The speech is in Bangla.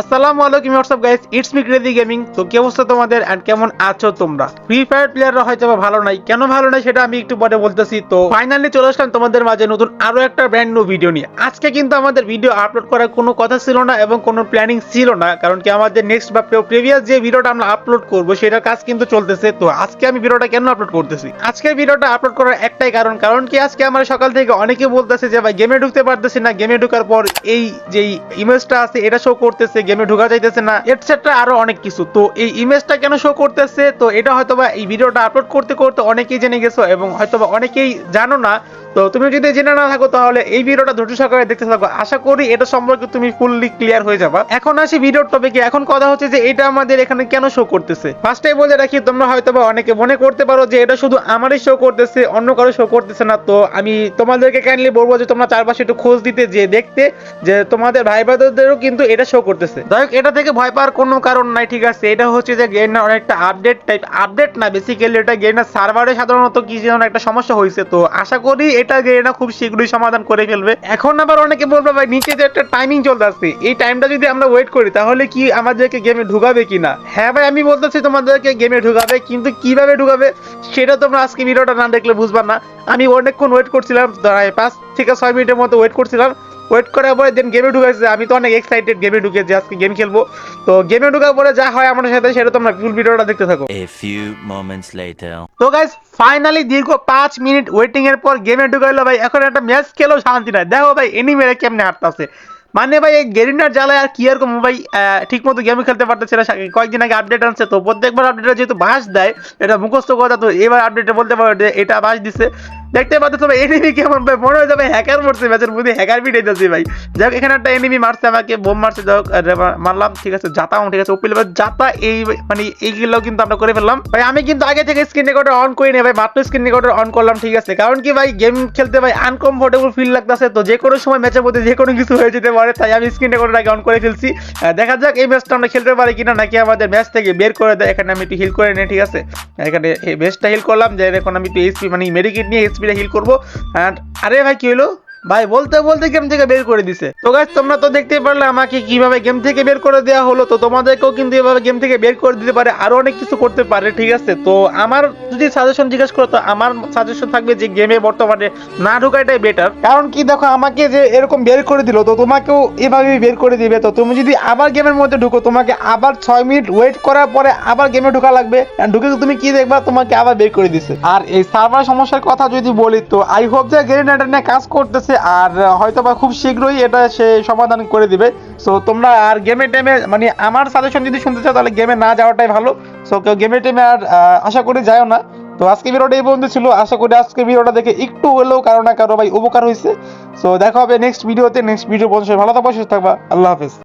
আসসালামু আলাইকুম WhatsApp guys it's me crazy gaming তো কি অবস্থা তোমাদের? এন্ড কেমন আছো তোমরা? ফ্রি ফায়ার প্লেয়াররা হয়তো ভালো নাই। কেন ভালো নাই সেটা আমি একটু পরে বলতেছি। তো ফাইনালি চলে আসলাম তোমাদের মাঝে নতুন আরও একটা ব্র্যান্ড নিউ ভিডিও নিয়ে। আজকে কিন্তু আমাদের ভিডিও আপলোড করার কোনো কথা ছিল না এবং কোনো প্ল্যানিং ছিল না। কারণ কি আমাদের নেক্সট বা প্রিভিয়াস যে ভিডিওটা আমরা আপলোড করব, সেটার কাজ কিন্তু চলতেছে। তো আজকে আমি ভিডিওটা কেন আপলোড করতেছি? আজকের ভিডিওটা আপলোড করার একটাই কারণ। কারণ কি আজকে আমরা সকাল থেকে অনেকে বলতেছে যে, ভাই গেমে ঢুকতে পারতেছি না। গেমে ঢোকার পর এই যে ইমেজটা আছে, এটা শো করতেছে। গেমে ঢোকা যাইতেছে না এটসেট্রা আরও অনেক কিছু। তো এই ইমেজটা কেন শো করতেছে? তো এটা হয়তোবা এই ভিডিওটা আপলোড করতে করতে অনেকেই জেনে গেছো এবং হয়তোবা অনেকেই জানো না। তো তুমি যদি জেনে না থাকো, তাহলে এই ভিডিওটা ধৈর্য সহকারে দেখতে থাকো। আশা করি এটা সম্পর্কে তুমি ফুললি ক্লিয়ার হয়ে যাবা। এখন আসি ভিডিওর টপিকে এখন কথা হচ্ছে যে এটা আমাদের এখানে কেন শো করতেছে? ফার্স্টে বলে রাখি, তোমরা হয়তো বা অনেকে মনে করতে পারো যে এটা শুধু আমারই শো করতেছে, অন্য কারও শো করতেছে না। তো আমি তোমাদেরকে কাইন্ডলি বলব যে তোমরা চারপাশে একটু খোঁজ দিতে যে দেখতে যে তোমাদের ভাই ব্রাদারদেরও কিন্তু এটা শো করতেছে। যাই হোক, এটা থেকে ভয় পাওয়ার কোনো কারণ নাই ঠিক আছে? এটা হচ্ছে যে গেমের অনেকটা আপডেট টাইপ আপডেট না বেসিক্যালি এটা গেমের সার্ভারে সাধারণত কি যেন একটা সমস্যা হয়েছে তো। আশা করি এটা গেমটা খুব শীঘ্রই সমাধান করে ফেলবে। এখন আবার অনেকে বলবে ভাই নিচে যে একটা টাইমিং চলতেছে এই টাইমটা যদি আমরা ওয়েট করি তাহলে কি আমাদেরকে গেমে ঢুকাবে কিনা? হ্যাঁ ভাই আমি বলতেছি তোমাদেরকে গেমে ঢুকাবে কিন্তু কীভাবে ঢুকাবে সেটা তোমরা আজকে ভিডিওটা না দেখলে বুঝবা না। আমি অনেকক্ষণ ওয়েট করছিলাম প্রায় পাঁচ থেকে ছয় মিনিটের মতো ওয়েট করছিলাম। ওয়েট করার পরে দেন গেমে ঢুকেছে আমি তো অনেক এক্সাইটেড গেমে ঢুকে যে আজকে গেম খেলব। তো গেমে ঢুকার পরে যা হয় আমার সাথে সেটা তোমরা ফুল ভিডিওটা দেখতে থাকো। A few moments later. তো গাইস ফাইনালি দীর্ঘ পাঁচ মিনিট ওয়েটিং এর পর গেমে ঢুকাইলো ভাই। এখন একটা ম্যাচ খেলেও শান্তি নাই। দেখো ভাই এনিমেরে কেমনে হাঁটতাছে মানে ভাই এই গেরিনার জ্বালায় আর কি আর কম ভাই ঠিক মতো গেম খেলতে পারতেছে না। কয়েকদিন আগে আপডেট আনছে। তো প্রত্যেকবার আপডেটে যেহেতু বাস দেয় এটা মুখস্থ কথা তো এবার আপডেটে বলতে পারো যে এটা বাস দিছে। দেখতে পাচ্ছ তবে এনিমি কেমন ভাই মনে হয় যাবে হ্যাকার মরছে ম্যাচের মধ্যে হ্যাকার পিটাই যাচ্ছে ভাই। যাই হোক, এখানে একটা এনিমি মারছে আমাকে, বোম মারছে, যাই হোক মারলাম, ঠিক আছে জাতা ঠিক আছে ওপিল জাতা এই মানে এইগুলো কিন্তু আমরা করে ফেললাম। ভাই, আমি কিন্তু আগে থেকে স্ক্রিন রেকর্ডার অন করি না ভাই, মাত্র স্ক্রিন রেকর্ডার অন করলাম, ঠিক আছে। কারণ কি ভাই গেম খেলতে ভাই আনকমফোর্টেবল ফিল লাগতেছে, তো যে কোনো সময় ম্যাচের মধ্যে যে কোনো কিছু হয়ে যেতে পারে, তাই আমি স্ক্রিন রেকর্ডার আগে অন করে ফেলছি। দেখা যাক এই ম্যাচটা আমরা খেলতে পারি কিনা, নাকি আমাদের ম্যাচ থেকে বের করে দেয়। এখানে আমি একটু হিল করে নিই, ঠিক আছে। এখানে ম্যাচটা হিল করলাম যে এখন আমি একটু এইচপি মানে মেডিকেট নিয়ে এইচপিটা হিল করব। অ্যান্ড আরে ভাই কি হলো? ভাই, বলতে বলতে গেম থেকে বের করে দিছে। তো গাইস তোমরা তো দেখতে পারলে আমাকে কীভাবে গেম থেকে বের করে দেওয়া হলো। তো তোমাদেরকেও কিন্তু এভাবে গেম থেকে বের করে দিতে পারে, আরও অনেক কিছু করতে পারে, ঠিক আছে? তো আমার যদি সাজেশন জিজ্ঞেস করো, তো আমার সাজেশন থাকবে যে গেমে বর্তমানে না ঢোকাটাই বেটার কারণ কি, দেখো, আমাকে যে এরকম বের করে দিল, তো তোমাকেও এভাবেই বের করে দিবে। তো তুমি যদি আবার গেমের মধ্যে ঢুকো, তোমাকে আবার ছয় মিনিট ওয়েট করার পরে আবার গেমে ঢোকা লাগবে। ঢুকে তুমি কি দেখবা? তোমাকে আবার বের করে দিছে। আর এই সার্ভার সমস্যার কথা যদি বলি, তো আই হোপ যে গেরিন এটা নিয়ে কাজ করতেছে আর হয়তো বা খুব শীঘ্রই এটা সে সমাধান করে দিবে। সো তোমরা আর গেমে টেমে মানে আমার সাজেশন যদি শুনতে চাও, তাহলে গেমে না যাওয়াটাই ভালো। সো কেউ গেমে টেমে আর আশা করি যায়ও না। তো, আজকে ভিডিওটা এই পর্যন্ত ছিল। আশা করি আজকে ভিডিওটা দেখে একটু হলেও কারও না কারও ভাই উপকার হয়েছে। সো দেখা হবে নেক্সট ভিডিওতে নেক্সট ভিডিও পর্যন্ত ভালো থাকবা, সুস্থ থাকবা। আল্লাহ হাফেজ।